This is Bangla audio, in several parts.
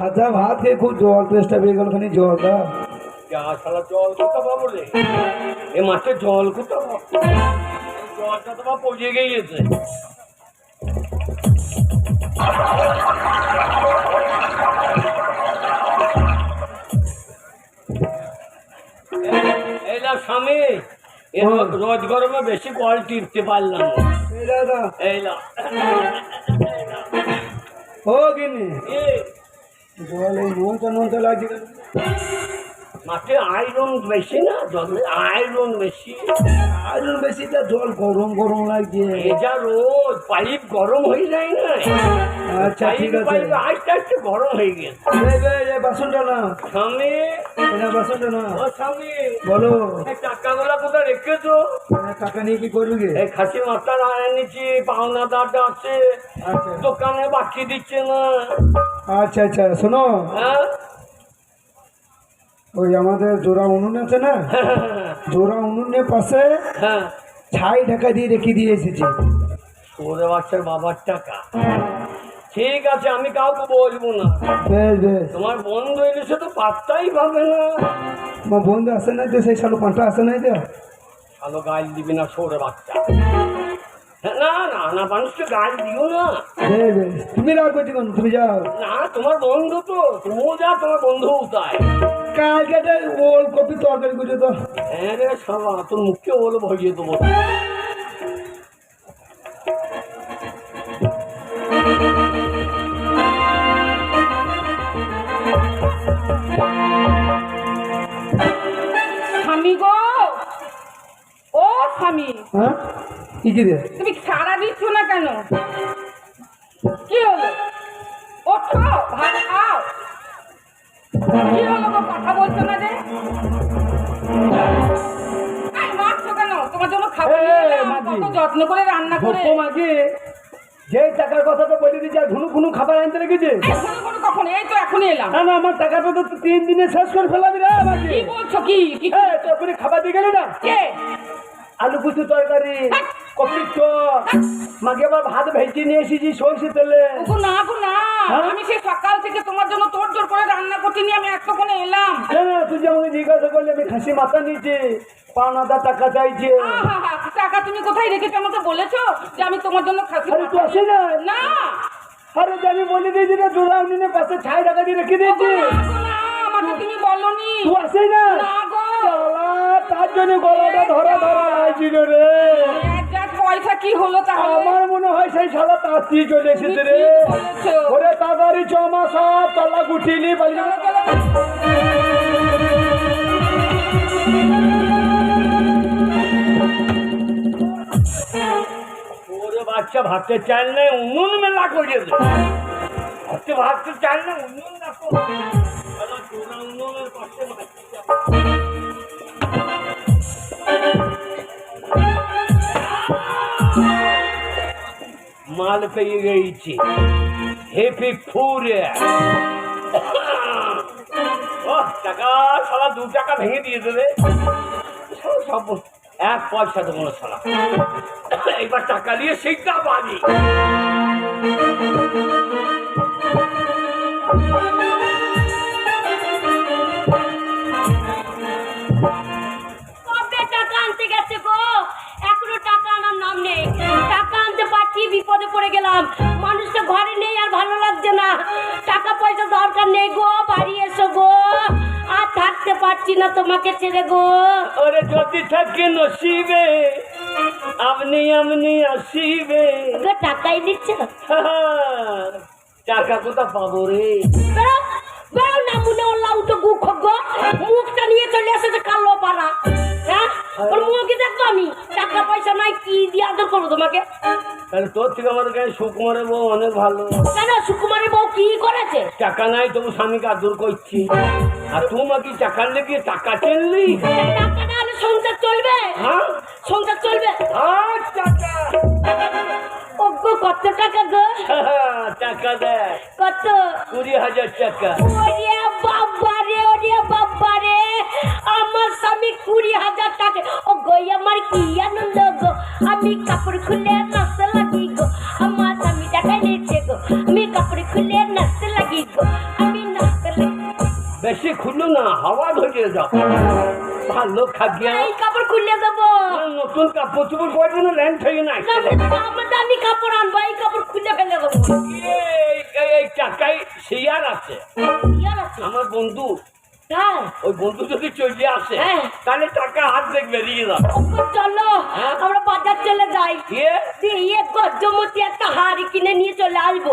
ভাজা ভাত খেয়ে খুব জল তেষ্টা পেয়ে গেল খানি জল দা যা শালা জল কোথা পাবো রে এ মাঠে জল কোথা জলটা তোমার পচে গিয়েছে। স্বামী এ রোজ গরমে বেশি কল টিপতে পারলাম। না। এই ও গিনি এই। জল এই নুনটা নুনটা লাগছে কেন? মাঠে আয়রন বেশি না জলে আয়রন বেশি। আয়রন বেশি তা জল গরম গরম লাগছে। ভেজা রোদ পাইপ গরম হয়ে যায় না। আচ্ছা ঠিক আছে। আস্তে আস্তে গরম হয়ে গেছে। এই এই বাসনটা না। স্বামী। না বাসনটা না। ও স্বামী। বলো। এই টাকাগুলা কোথায় রেখেছো? টাকা নিয়ে কি করবি? এই খাসি মাথা এনেছি পাওনা দাঁড়টা আছে। আচ্ছা। দোকানে বাকি দিচ্ছে না। আচ্ছা আচ্ছা শোনো। হ্যাঁ? ওই আমাদের জোড়া উনুন আছে না? জোড়া উনুনের পাশে হ্যাঁ। ছাই ঢাকা দিয়ে রেখে দিয়ে এসেছে। সরে বাচ্চার বাবার টাকা। ঠিক আছে আমি কাউকে বলব না। তোমার বন্ধু এলেছে তো পাত্তাই পাবে না। আমার বন্ধু আসে নাই তো সেই সালো পাঁচটা আসে নাই তো? ভালো গাল দিবি না সরে বাচ্চা। হ্যাঁ, না না না মানুষকে গাল দিও না। তুমি কেন? তুমি যাও। না তোমার বন্ধু তো তুমিও যা তোমার বন্ধু তাই। কালকে ওল কপি তরকারি করছ তো হ্যাঁ রে সবা তোর মুখে বলো ভজিয়ে দেবো। স্বামী গো! ও স্বামী! হ্যাঁ? কি কি রে তুমি সারা দিচ্ছ না কেন? কি হলো? ওঠো ভাত খাও। কি হলো? বলছো না যে? যত্ন করে রান্না করে। মাঝে মাঝি টাকার কথা তো বলে দিচ্ছে আর ঘুনু ঘুনু খাবার আনতে রেখেছে কখন? এই তো এখনই এলাম। না না আমার টাকাটা তো তিন দিনে শেষ করে ফেলাবি রে মাঝি কি বলছো কি কি খাবার দিয়ে গেলি না? কে? আলু কুচু তরকারি কপি চপ। মাকে আবার ভাত ভেজে নিয়ে এসেছি সরষে তেলে। না গো না। হ্যাঁ? আমি সেই সকাল থেকে তোমার জন্য তোর জোর করে রান্না করতে নিয়ে আমি এতক্ষণে এলাম। না তুই আমাকে জিজ্ঞাসা করলি আমি খাসি মাথা নিয়েছি হাজার টাকা চাইছে। টাকা তুমি কোথায় রেখেছো আমাকে বলেছ যে আমি তোমার জন্য খাসি আরে তুই আসে না? না। আরে আমি বলে দিয়েছি রে জোড়াউনিনের পাশে ছাই টাকা দিয়ে রেখে দিয়েছি। না আমাকে তুমি বলনি। তুই আসে না? না গো। তার জন্য গলাটা ধরা ধরা লাগছিল রে। এক পয়সা কি হলো তাহলে? আমার মনে হয় সেই শালা তার চলে এসেছে রে। ওরে তাড়াতাড়ি সব তলা গুটিলি। ওরে বাচ্চা ভাতে চাল নেই উনুন মেলা করে ভাতে চাল না উনুন উনুনের পাশে মাল পেয়ে গেছি। হেপি ফুরে। টাকা সালা দু টাকা ভেঙে দিয়ে দেবে সব এক পয়সা দেবো না সালা এইবার টাকা দিয়ে সেইটা বাড়ি। ওরে যদি থাকে নসিবে আপনি আপনি আসিবে। টাকাই দিচ্ছে টাকা কোথা পাবো রে? বেরো না মনে ওর উঠো গু মুখটা নিয়ে চলে এসেছে কালো পাড়া। হ্যাঁ? ওর মুখ দেখতো আমি? পয়সা নাই কি দিয়ে আদর করব তোমাকে? তাহলে তোর থেকে আমাদের কাছে সুকুমারের বউ অনেক ভালো। কেন? সুকুমারের বউ কি করেছে? টাকা নাই তবু স্বামীকে আদর করছি। আর তোমার কি টাকার লেগে টাকা চেনলি টাকা না হলে সংসার চলবে? হ্যাঁ? সংসার চলবে? আর টাকা। ওগো কত টাকা গো? টাকা দেয় কত? কুড়ি হাজার টাকা। স্বামী কুড়ি হাজার টাকা। ও গো আমার কি আনন্দ গো? আমি কাপড় খুলে নাচতে লাগি গো। আমার স্বামী টাকা নিচ্ছে গো আমি কাপড় খুলে নাচতে লাগি গো। আমি বেশি খুললো না হাওয়া ধরে যাও। ভালো খাগিয়া এই কাপড় খুলে দেবো নতুন কাপড় চোপড় করে জন্য ল্যান্ড নাই দামি কাপড় আনব এই কাপড় খুলে ফেলে দেবো। এই- টাকায় শেয়ার আছে? আমার বন্ধু ওই বন্ধু যদি চলে আসে হ্যাঁ। তাহলে টাকা হাত দেখবে দিয়ে যাবে চলো হ্যাঁ? আমরা বাজার চলে যাই। দিয়ে দিয়ে গজ্জমতি একটা হাড়ি কিনে নিয়ে চলে আসব।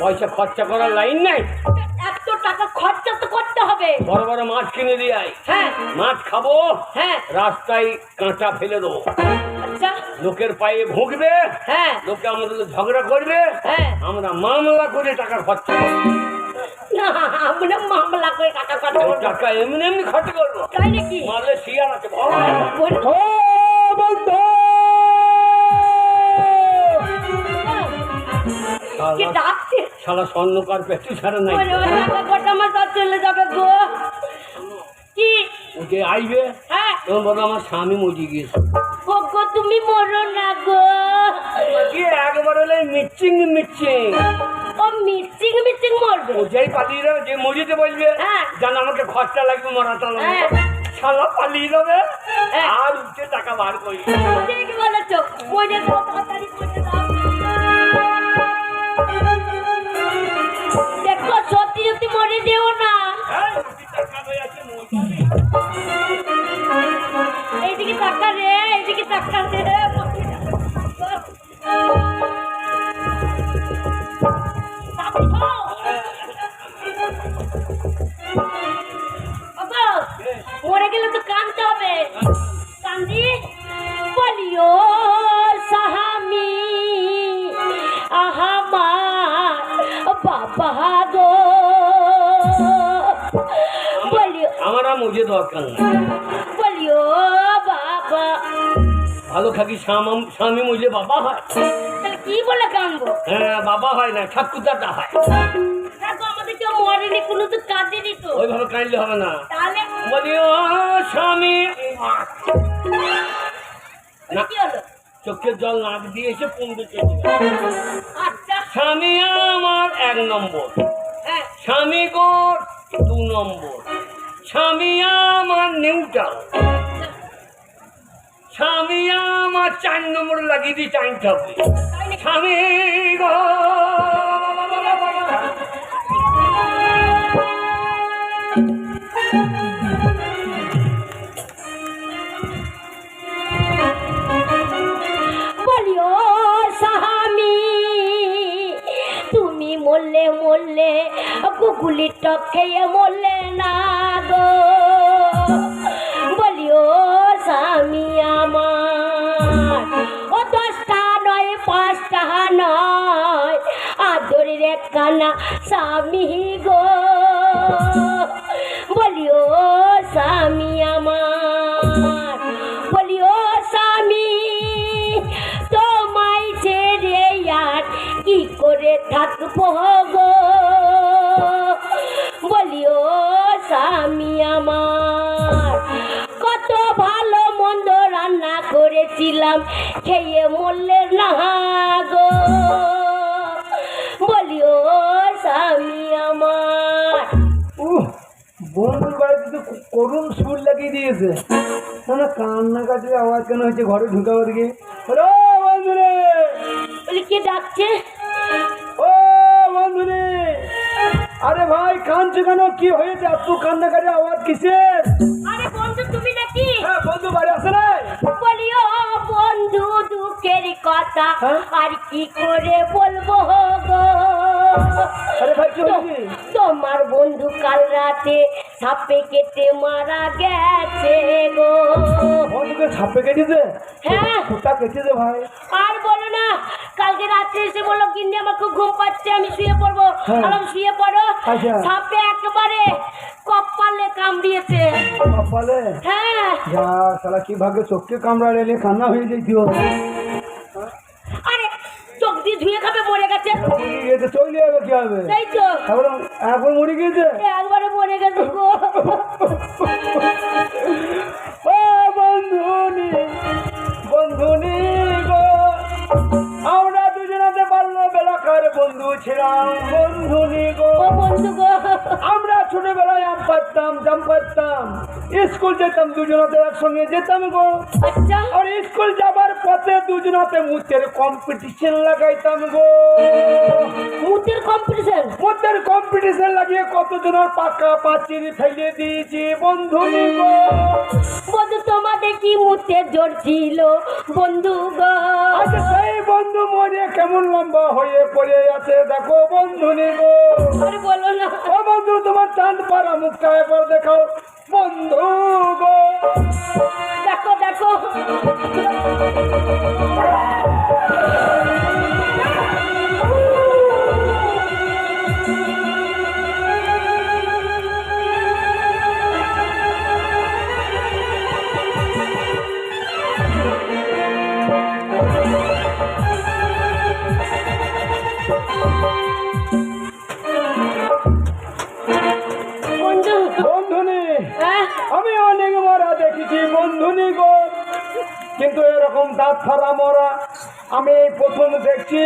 পয়সা খরচা করার লাইন নাই? এত টাকা খরচা তো করতে হবে। বড় বড় মাছ কিনে দিয়ে হ্যাঁ। মাছ খাব। হ্যাঁ। রাস্তায় কাঁটা ফেলে দেবো। আচ্ছা। লোকের পায়ে ভুগবে। হ্যাঁ। লোকে আমাদের ঝগড়া করবে। হ্যাঁ। আমরা মামলা করে টাকা খরচা করব। না আমরা মামলা করে টাকা পাঠাবো টাকা এমনি এমনি খরচা করব। তাই নাকি? মারলে শিয়ার আছে বন্ধু! কি শালা- ডাকছে? শালা স্বর্ণকার পেটু ছাড়া নাই। আমার সব চলে যাবে গো। কি? ওকে আইবে? হ্যাঁ। তখন বলো আমার স্বামী মজি গিয়েছে। ও গো তুমি মরো না গো। একবার হলে মিচিং মিচিং? ও মিচিং মিচিং মরবে ও যেই পালিয়ে যাবে যে মজিতে বলবে হ্যাঁ। জান আমাকে খরচা লাগবে মরাটা হ্যাঁ। শালা পালিয়ে যাবে হ্যাঁ। আর উঠে টাকা বার করি ঠিক বলেছ মরে যাও তাড়াতাড়ি মরে যাও দেখো সত্যি সত্যি মরে যেও না হ্যাঁ, হয়ে মজি। এইদিকে টাকা রে এইদিকে টাকা রে মরে গেলে তো কানতে হবে। কান্দি? বলিও সাহামি আহামার বাবা গো। বলিও আমার আর মজে দরকার নাই। বলিও বাবা। ভালো থাকি স্বাম- স্বামী মজে বাবা হয়। তাহলে কি বলে কানবো হ্যাঁ বাবা হয় না ঠাকুরদাটা হয়। দেখো আমাদের কেউ কোনো তো কাঁদেনি তো। ওইভাবে কাঁদলে হবে না। তাহলে বলি ও স্বামী না কি হলো? চোখের জল নাক দিয়ে এসে পন্ডে চলে আচ্ছা। স্বামী আমার এক নম্বর। হ্যাঁ। স্বামী গোর দু নম্বর। স্বামী আমার নিউটাল স্বামী আমার চার নম্বর লাগিয়ে দিয়ে হবে তাই নাকি? স্বামী গো গুগুলির টক খেয়ে মরলে না গো। বলিও স্বামী আমার, ও দশটা নয়, পাঁচটা নয়, আদরের একখানা স্বামী গো। বলিও স্বামী আমার বলিও স্বামী, তোমায় ছেড়ে আর কি করে থাকব? করেছিলাম খেয়ে মরলে না গো? বলিও স্বামী আমার। বন্ধুর বাড়িতে তো করুণ সুর লাগিয়ে দিয়েছে। না না কান্নাকাটির আওয়াজ কেন হচ্ছে ঘরে ঢুকা ওদিকে হ্যালো বন্ধু রে বলি কে ডাকছে? ও বন্ধু রে আরে ভাই কাঁদছো কেন? কি হয়েছে? এত কান্নাকাটির আওয়াজ কিসের? আরে বন্ধু তুমি নাকি হ্যাঁ বন্ধু বাড়ি আসে না বলিও বন্ধু দুঃখের কথা হ্যাঁ? আর কি করে বলব গো? তোমার বন্ধু কাল রাতে সাপে কেটে মারা গেছে গো। বন্ধুকে ছাপে কেটেছে? হ্যাঁ। কোথা কেটেছে ভাই? আর বলো না কালকে রাত্রে এসে বলল কিন্তু আমার খুব ঘুম পাচ্ছে আমি শুয়ে পড়ব। হ্যাঁ। আর আমি শুয়ে পড়ো। আচ্ছা। সাপে একেবারে কপালে কামড়িয়েছে। কপালে? হ্যাঁ। যা সালা কি ভাগ্যে চোখকে কামড়া রেলে কান্না হয়ে যাইতিও আরে চোখ দিয়ে ধুয়ে খাবে মরে গেছে। এতে চলে যাবে কি হবে? তাই তো। তারপরে এখন মরে গিয়েছে? একবারে মরে গেছে গো। ও বন্ধুনি বন্ধুনি। বন্ধু ছিলাম গো। বন্ধু গো। আমরা ছোটবেলায় আম পাত যেতাম স্কুল যেতাম দুজনাতে একসঙ্গে যেতাম গো। আচ্ছা। আর স্কুল যাবার পথে দুজনাতে মুতের কম্পিটিশন লাগাইতাম গো। মুতের কম্পিটিশন মুতের কম্পিটিশন লাগিয়ে কতজনের পাকা পাচির ফেলে দিয়েছি বন্ধু গো। বন্ধু তোমাদের কি মুতে জোর ছিল বন্ধু গো? আজ সেই বন্ধু মরে কেমন লম্বা হয়ে পড়ে আছে দেখো বন্ধু গো। আরে বলো না। ও বন্ধু তোমার চাঁদ পাড়া মুখটা একবার দেখাও। বন্ধু গো। দেখো দেখো। দাঁত ফাড়া মরা আমি এই প্রথম দেখছি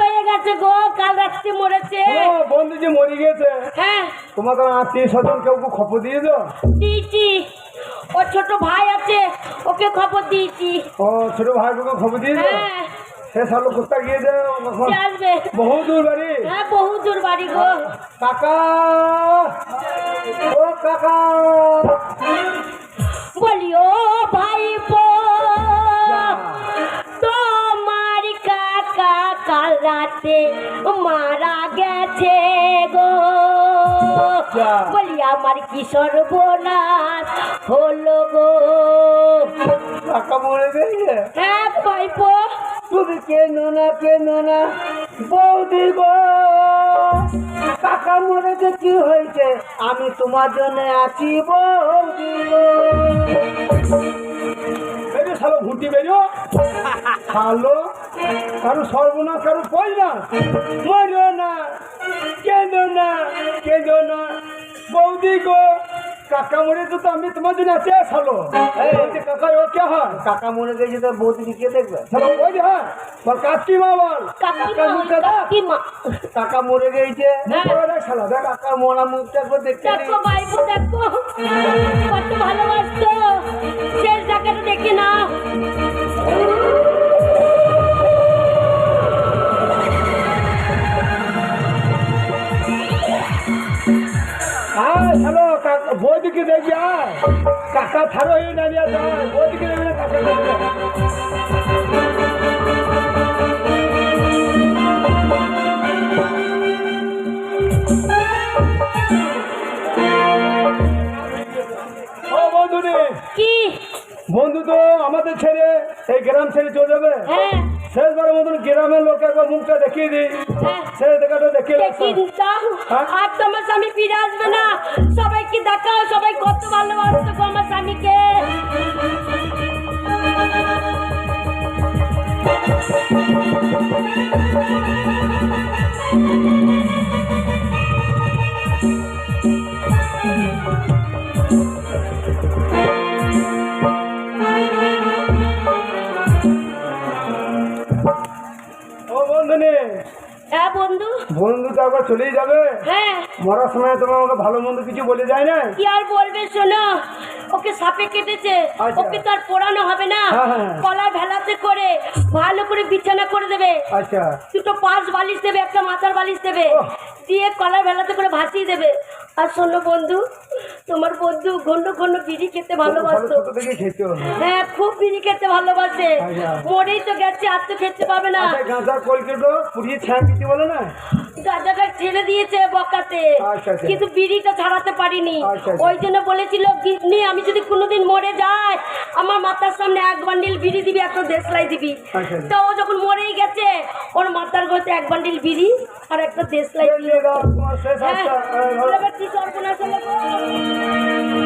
হয়ে গেছে গো কাল রাত্রে মরেছে। ও বন্ধু যে মরে গেছে। হ্যাঁ। তোমাদের আত্মীয় স্বজন কেউ কেউ খবর দিয়ে দাও দিয়েছি। ও ছোট ভাই আছে ওকে খবর দিয়েছি। ও ছোট ভাইকে খবর দিয়ে দাও হ্যাঁ। সে সালো গিয়ে আসবে। বহু দূর বাড়ি। হ্যাঁ বহু দূর বাড়ি গো। কাকা! ও কাকা! বলি রাতে মারা গেছে গো। যা। বলি আমার কি সর্বনাশ হলো গো? কাকা মরে গেছে? হ্যাঁ পাইপো তুমি কেন না কেন না বৌদি গো? কাকা মরেছে কি হয়েছে? আমি তোমার জন্য আছি বৌদি গো। ঘুটি বেরিও শালো কারও সর্বনাশ কারও পয়লা মরিও না কেঁদো না কেঁদো না। বৌদি গো কাকা মরেছে তো আমি তোমার জন্য আছি শালো বলছি, কাকা ও কে হয়? কাকা মরে গেছে তো বৌদিকে কে দেখবে। ওই যে হ্যাঁ বল বল। কাকার মুখটা দেখ। কাকিমা কাকা মরে গেছে। দেখ শালা দেখ। কাকা মরা মুখটা একবার দেখতে দেখো ভাইপো দেখো। কত ভালোবাসতো। শেষ দেখাটা দেখে না হ্যালো বৌদিকে দেখবি আয়। কাকা থারো হয়ে দাঁড়িয়ে আয়। বৌদিকে দেখবি কাকা ও বন্ধু তো আমাদের ছেড়ে এই গ্রাম ছেড়ে চলে যাবে। হ্যাঁ। গ্রামের লোকের মুখটা দেখিয়ে দিই ছেলে দেখাটা দেখিয়ে? আর তোমার স্বামী ফিরে আসবে না সবাইকে দেখাও সবাই কত ভালোবাসতো আমার স্বামীকে ও হ্যাঁ বন্ধু তো একবার চলেই যাবে। হ্যাঁ। মরার সময় তোমার আমাকে ভালো মন্দ কিছু বলে যায় না কি আর বলবে শোনো ওকে সাপে কেটেছে আচ্ছা। ওকে তো আর পোড়ানো হবে না। হ্যাঁ, হ্যাঁ। ভেলাতে করে ভালো করে বিছানা করে দেবে। আচ্ছা। দুটো পাঁচ বালিশ দেবে একটা মাথার বালিশ দেবে। দিয়ে কলার ভেলাতে করে ভাসিয়ে দেবে। আর শোনো বন্ধু তোমার বন্ধু ঘন্ড ঘন্ড বিড়ি খেতে ভালো ভালোবাসতো। হ্যাঁ খুব বিড়ি খেতে ভালোবাসে। আচ্ছা। মরেই তো গেছে আর তো খেতে পাবে না। আচ্ছা পুড়িয়ে ছাঁ দিতে বলে না? গাঁজাটা ছেড়ে দিয়েছে বকাতে আচ্ছা, আচ্ছা। কিন্তু বিড়িটা ছাড়াতে পারিনি আচ্ছা। ওই জন্য বলেছিল গিন্নি আমি যদি কোনোদিন মরে যাই আমার মাথার সামনে এক বান্ডিল বিড়ি দিবি একটা দেশলাই দিবি। তো ও যখন মরেই গেছে ওর মাথার গতে এক বান্ডিল বিড়ি আর একটা দেশলাই শেষ হ্যাঁ সর্বনাশ হলো?